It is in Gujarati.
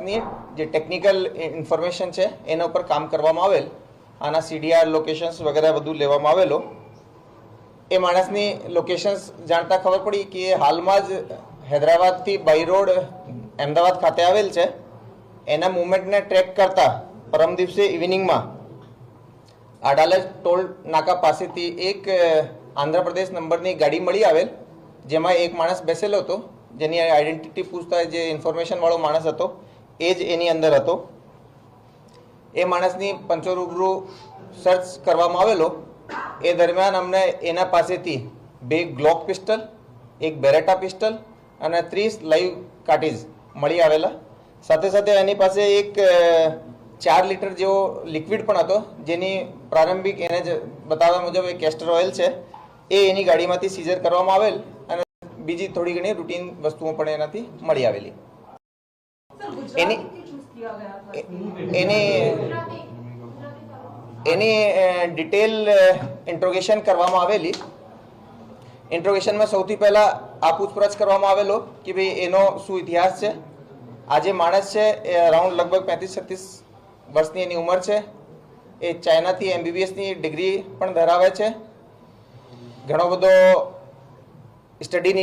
માણસની જે ટેકનિકલ ઇન્ફોર્મેશન છે, એના ઉપર કામ કરવામાં આવેલ, આના સીડીઆર લોકેશન્સ વગેરે બધું લેવામાં આવેલો. એ માણસની લોકેશન્સ જાણતા ખબર પડી કે હાલમાં જ હૈદરાબાદથી બાય રોડ અમદાવાદ ખાતે આવેલ છે. એના મુવમેન્ટને ટ્રેક કરતા પરમ દિવસે ઇવનિંગમાં અડાલજ ટોલ નાકા પાસેથી એક આંધ્રપ્રદેશ નંબરની ગાડી મળી આવેલ, જેમાં એક માણસ બેસેલો હતો. જેની આઈડેન્ટિટી પૂછતા જે ઇન્ફોર્મેશનવાળો માણસ હતો એ જ એની અંદર હતો. એ માણસની પંચો રૂબરૂ સર્ચ કરવામાં આવેલો. એ દરમિયાન અમને એના પાસેથી બે ગ્લોક પિસ્ટલ એક બેરેટા પિસ્ટલ અને ત્રીસ લાઈવ કાર્ટીજ મળી આવેલા. સાથે સાથે એની પાસે એક ચાર લીટર જેવો લિક્વિડ પણ હતો, જેની પ્રારંભિક એને જ બતાવ્યા મુજબ એ કેસ્ટર ઓઇલ છે. એ એની ગાડીમાંથી સીઝર કરવામાં આવેલ અને બીજી થોડી ઘણી રૂટીન વસ્તુઓ પણ એનાથી મળી આવેલી. એની એની એની ડિટેલ ઇન્ટ્રોગેશન કરવામાં આવેલી. ઇન્ટ્રોગેશનમાં સૌથી પહેલાં આ પૂછપરછ કરવામાં આવેલો કે ભાઈ એનો શું ઇતિહાસ છે? આ જે માણસ છે એ અરાઉન્ડ લગભગ પેંત્રીસ છત્રીસ વર્ષની એની ઉંમર છે. એ ચાઇનાથી એમબીબીએસની ડિગ્રી પણ ધરાવે છે. ઘણો બધો સ્ટડીની